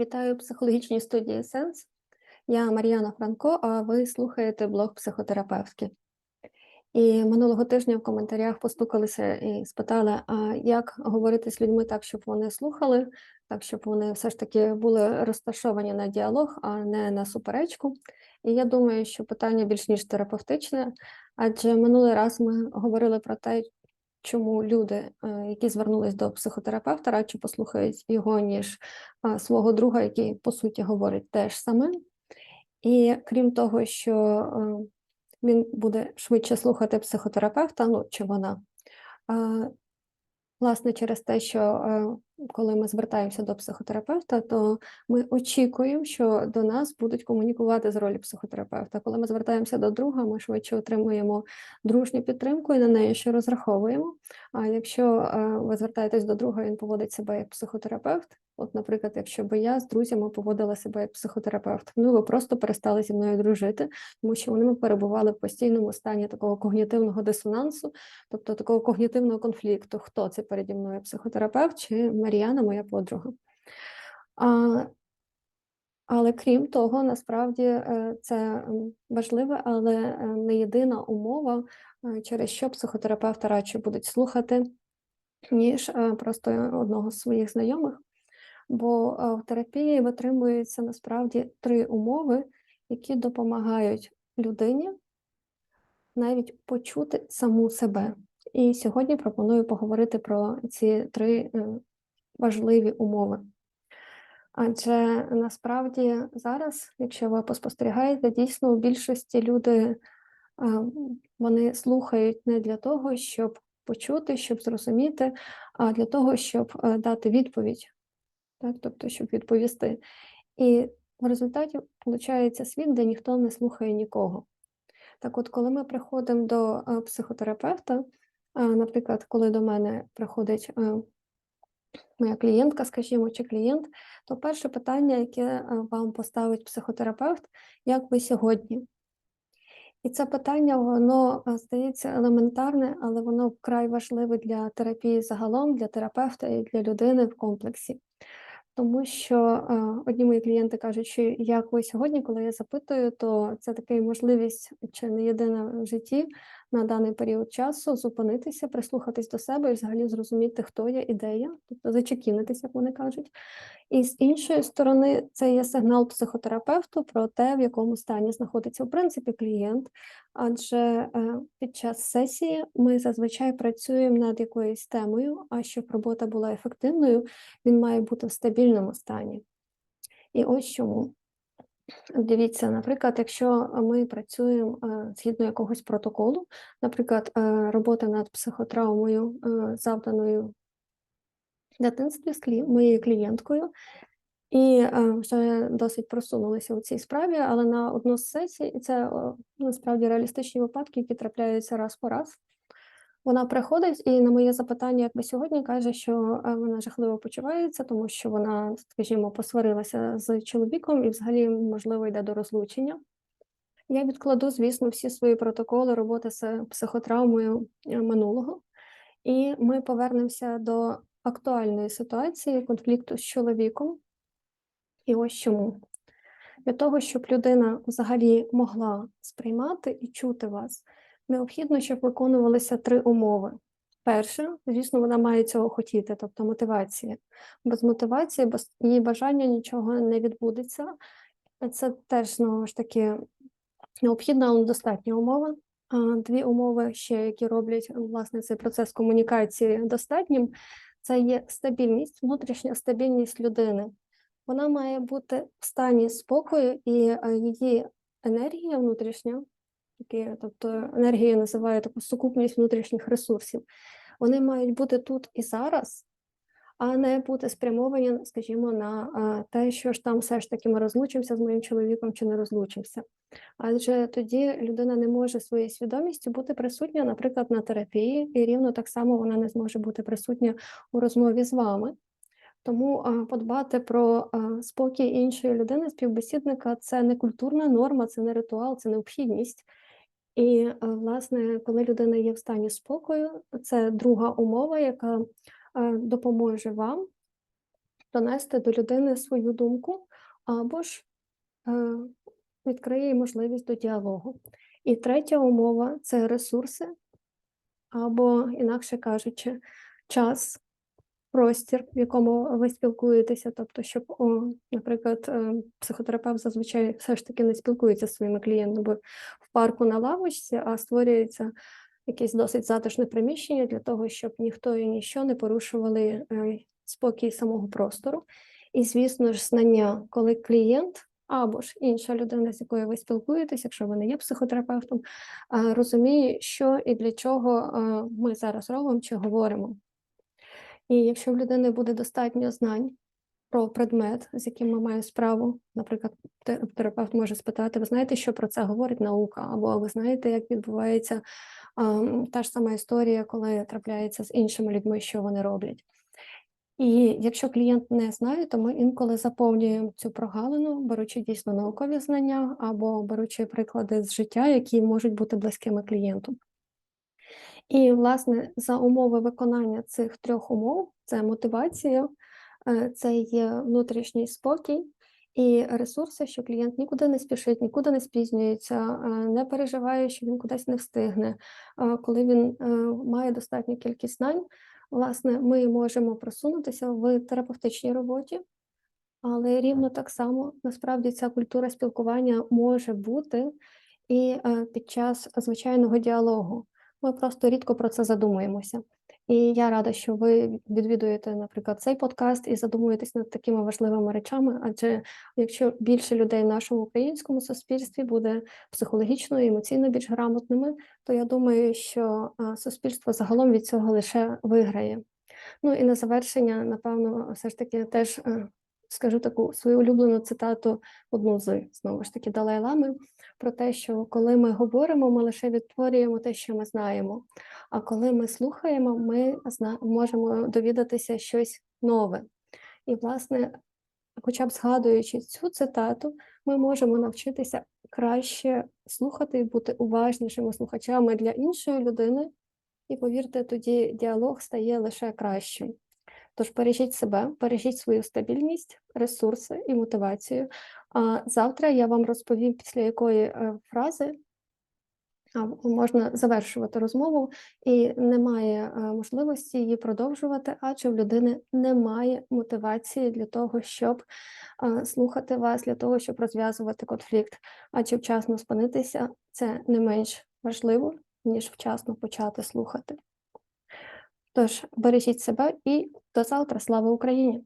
Вітаю в психологічній студії Сенс. Я Мар'яна Франко, а ви слухаєте блог психотерапевтки. І минулого тижня в коментарях постукалися і спитали, а як говорити з людьми так, щоб вони слухали, так, щоб вони все ж таки були розташовані на діалог, а не на суперечку. І я думаю, що питання більш ніж терапевтичне, адже минулий раз ми говорили про те, чому люди, е, які звернулись до психотерапевта, радше послухають його, ніж свого друга, який по суті говорить те ж саме. І крім того, що е, він буде швидше слухати психотерапевта, ну чи вона. е, Власне, через те, що е, коли ми звертаємося до психотерапевта, то ми очікуємо, що до нас будуть комунікувати з ролі психотерапевта. Коли ми звертаємося до друга, ми швидше отримуємо дружню підтримку і на неї ще розраховуємо. А якщо е, ви звертаєтесь до друга, він поводить себе як психотерапевт. От, наприклад, якщо би я з друзями поводила себе як психотерапевт, ну ви просто перестали зі мною дружити, тому що вони перебували в постійному стані такого когнітивного дисонансу, тобто такого когнітивного конфлікту. Хто це переді мною психотерапевт чи Мар'яна, моя подруга? А, але крім того, насправді е, це важливе, але е, не єдина умова, е, через що психотерапевта радше будуть слухати, ніж просто одного з своїх знайомих. Бо в терапії витримуються насправді три умови, які допомагають людині навіть почути саму себе. І сьогодні пропоную поговорити про ці три важливі умови. Адже насправді зараз, якщо ви поспостерігаєте, дійсно у більшості люди вони слухають не для того, щоб почути, щоб зрозуміти, а для того, щоб дати відповідь, так? тобто, щоб відповісти. І в результаті виходить світ, де ніхто не слухає нікого. Так от, коли ми приходимо до психотерапевта, наприклад, коли до мене приходить моя клієнтка, скажімо, чи клієнт, то перше питання, яке е, вам поставить психотерапевт, як ви сьогодні? І це питання, воно е, здається елементарне, але воно вкрай важливе для терапії загалом, для терапевта і для людини в комплексі. Тому що е, одні мої клієнти кажуть, що як ви сьогодні, коли я запитую, то це така можливість чи не єдина в житті на даний період часу зупинитися, прислухатись до себе і взагалі зрозуміти, хто я і де я, тобто зачекінитися, як вони кажуть. І з іншої сторони, це є сигнал психотерапевту про те, в якому стані знаходиться в принципі клієнт. Адже е, під час сесії ми зазвичай працюємо над якоюсь темою, а щоб робота була ефективною, він має бути в стабільному стані. І ось чому. Дивіться, наприклад, якщо ми працюємо е, згідно якогось протоколу, наприклад, е, робота над психотравмою, е, завданою дитинстві з моєю клієнткою, і вже досить просунулися у цій справі, але на одну з сесій, це насправді реалістичні випадки, які трапляються раз по раз. Вона приходить і на моє запитання, як би сьогодні, каже, що е, вона жахливо почувається, тому що вона, скажімо, посварилася з чоловіком і, взагалі, можливо, йде до розлучення. Я відкладу, звісно, всі свої протоколи роботи з психотравмою е, минулого, і ми повернемося до актуальної ситуації конфлікту з чоловіком. І ось чому. Для того, щоб людина взагалі могла сприймати і чути вас необхідно, щоб виконувалися три умови. Перше, звісно, вона має цього хотіти, тобто мотивація. Без мотивації, без її бажання нічого не відбудеться. Це теж знову ж таки необхідна, але достатня умова. Дві умови ще, які роблять власне цей процес комунікації достатнім, це є стабільність, внутрішня стабільність людини. Вона має бути в стані спокою, і її енергія внутрішня такі, тобто енергія називає таку сукупність внутрішніх ресурсів. Вони мають бути тут і зараз, а не бути спрямовані, скажімо, на те, що ж там все ж таки ми розлучимося з моїм чоловіком чи не розлучимося. Адже тоді людина не може своєю свідомістю бути присутня, наприклад, на терапії, і рівно так само вона не зможе бути присутня у розмові з вами. Тому подбати про спокій іншої людини, співбесідника це не культурна норма, це не ритуал, це необхідність. І, е, власне, коли людина є в стані спокою, це друга умова, яка е, допоможе вам донести до людини свою думку, або ж е, відкриє їй можливість до діалогу. І третя умова це ресурси, або, інакше кажучи, час, простір, в якому ви спілкуєтеся. Тобто, щоб, о, наприклад, е, психотерапевт зазвичай все ж таки не спілкується зі своїми клієнтами в парку на лавочці, а створюється якесь досить затишне приміщення для того, щоб ніхто і ніщо не порушували е, спокій самого простору. І, звісно ж, знання, коли клієнт або ж інша людина, з якою ви спілкуєтесь, якщо ви не є психотерапевтом, розуміє, що і для чого ми зараз робимо чи говоримо. І якщо в людини буде достатньо знань про предмет, з яким ми маємо справу, наприклад, терапевт може спитати: ви знаєте, що про це говорить наука, або ви знаєте, як відбувається а, та ж сама історія, коли трапляється з іншими людьми, що вони роблять. І якщо клієнт не знає, то ми інколи заповнюємо цю прогалину, беручи дійсно наукові знання або беручи приклади з життя, які можуть бути близькими клієнту. І, власне, за умови виконання цих трьох умов: це мотивація, е, це є внутрішній спокій і ресурси, що клієнт нікуди не спішить, нікуди не спізнюється, е, не переживає, що він кудись не встигне. Коли він е, має достатню кількість знань, власне, ми можемо просунутися в терапевтичній роботі. Але рівно так само насправді ця культура спілкування може бути і під час звичайного діалогу. Ми просто рідко про це задумуємося. І я рада, що ви відвідуєте, наприклад, цей подкаст і задумуєтесь над такими важливими речами. Адже якщо більше людей в нашому українському суспільстві буде психологічно і емоційно більш грамотними, то я думаю, що суспільство загалом від цього лише виграє. Ну і на завершення, напевно, все ж таки теж е, скажу таку свою улюблену цитату, одну з знову ж таки Далай-Лами, про те, що коли ми говоримо, ми лише відтворюємо те, що ми знаємо. А коли ми слухаємо, ми можемо довідатися щось нове. І, власне, хоча б згадуючи цю цитату, ми можемо навчитися краще слухати і бути уважнішими слухачами для іншої людини. І повірте, тоді діалог стає лише кращим. Тож бережіть себе, бережіть свою стабільність, ресурси і мотивацію. А завтра я вам розповім, після якої е, фрази можна завершувати розмову, і немає е, можливості її продовжувати, адже в людини немає мотивації для того, щоб е, слухати вас, для того, щоб розв'язувати конфлікт. Адже вчасно спинитися це не менш важливо, ніж вчасно почати слухати. Тож бережіть себе і до завтра. Слава Україні!